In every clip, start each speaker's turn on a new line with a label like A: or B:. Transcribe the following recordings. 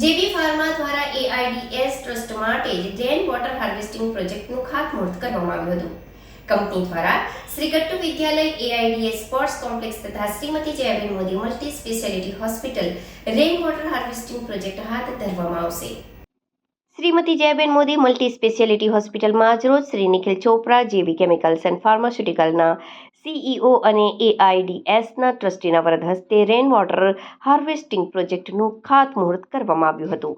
A: જેબી pharma દ્વારા A I D S trust માટે rain water harvesting પ્રોજેક્ટનું ખાતમુહૂર્ત કરવામાં આવ્યું હતું. કંપની દ્વારા Shri Gattu Vidyalaya A I D S sports complex તથા Shrimati Jayaben Modi multi speciality hospital rain water harvesting project હાથ ધરવામાં આવશે. શ્રીમતી જયાબેન મોદી મલ્ટી સ્પેશિયાલિટી હોસ્પિટલમાં આજરોજ શ્રી નિખિલ ચોપરા જેવી કેમિકલ્સ એન્ડ ફાર્માસ્યુટિકલના સીઈઓ અને એઆઈડીએસના ટ્રસ્ટીના વરદ હસ્તે રેન વોટર હાર્વેસ્ટિંગ પ્રોજેક્ટનું ખાતમુહૂર્ત કરવામાં આવ્યું હતું.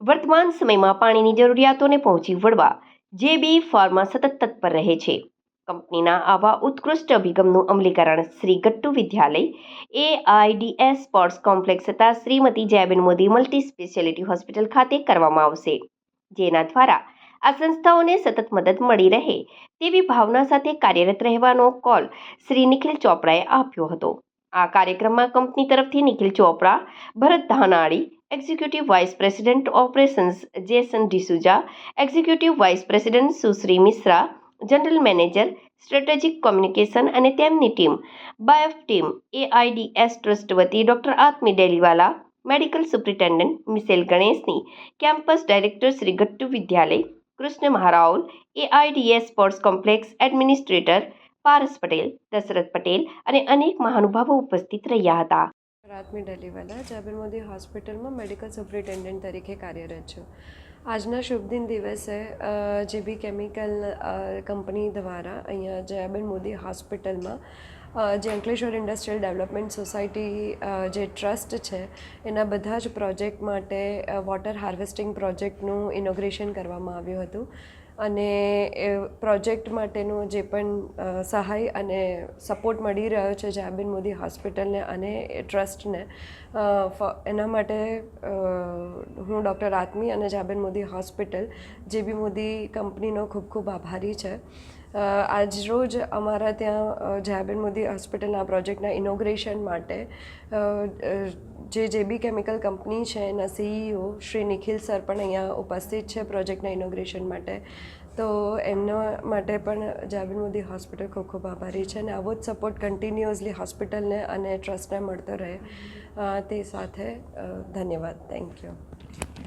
A: વર્તમાન સમયમાં પાણીની જરૂરિયાતોને પહોંચી વળવા જે બી ફાર્મા સતત તત્પર રહે છે. કંપનીના આવા ઉત્કૃષ્ટ અભિગમનું અમલીકરણ Shri Gattu Vidyalaya, A I D S sports complex તથા Shrimati Jayaben Modi multi speciality hospital ખાતે કરવામાં આવશે. જેના દ્વારા આ સંસ્થાઓને સતત મદદ મળી રહે તેવી ભાવના સાથે કાર્યરત રહેવાનો કોલ શ્રી નિખિલ ચોપડાએ આપ્યો હતો. આ કાર્યક્રમમાં કંપની તરફથી Nikhil Chopra, Bharat Dhanani, executive vice president operations Jason D'Souza, executive vice president Sushri Mishra, general manager, strategic communication અને તેમની team, BAIF team, A I D S trust વતી doctor Atmi Deliwala, medical superintendent મિસેલ ગણેશની, campus director Shri Gattu Vidyalaya Krishna Maharaul A I D S sports complex administrator Paras Patel Dashrath Patel અને અનેક મહાનુભાવો ઉપસ્થિત રહ્યા હતા
B: રાતમી ડલીવાલા જાબેર મોદી હોસ્પિટલમાં medical superintendent તરીકે કાર્યરત છું આજના શુભ દિન દિવસે અ, જે બી કેમિકલ કંપની દ્વારા અહીંયા જયાબેન મોદી હોસ્પિટલમાં જે અંકલેશ્વર ઇન્ડસ્ટ્રીયલ ડેવલપમેન્ટ સોસાયટી જે ટ્રસ્ટ છે, એના બધા જ પ્રોજેક્ટ માટે વોટર હાર્વેસ્ટિંગ પ્રોજેક્ટનું ઇનોગ્રેશન કરવામાં આવ્યું હતું. અને એ પ્રોજેક્ટ માટેનું જે પણ સહાય અને સપોર્ટ મળી રહ્યો છે જાબેન મોદી હોસ્પિટલને અને ટ્રસ્ટને એના માટે હું ડૉક્ટર આત્મી અને જાબિન મોદી હોસ્પિટલ જે બી મોદી કંપનીનો ખૂબ ખૂબ આભારી છે. આજ આજરોજ અમારા ત્યાં જયાબેન મોદી હોસ્પિટલના પ્રોજેક્ટના ઇનોગ્રેશન માટે જે જે બી કેમિકલ કંપની છે એના સીઈઓ શ્રી નિખિલ સર પણ અહીંયા ઉપસ્થિત છે પ્રોજેક્ટના ઇનોગ્રેશન માટે. તો એમના માટે પણ જાબેન મોદી હોસ્પિટલ ખૂબ ખૂબ આભારી છે અને આવો જ સપોર્ટ કન્ટિન્યુઅસલી હોસ્પિટલને અને ટ્રસ્ટને મળતો રહે. તે સાથે ધન્યવાદ. Thank you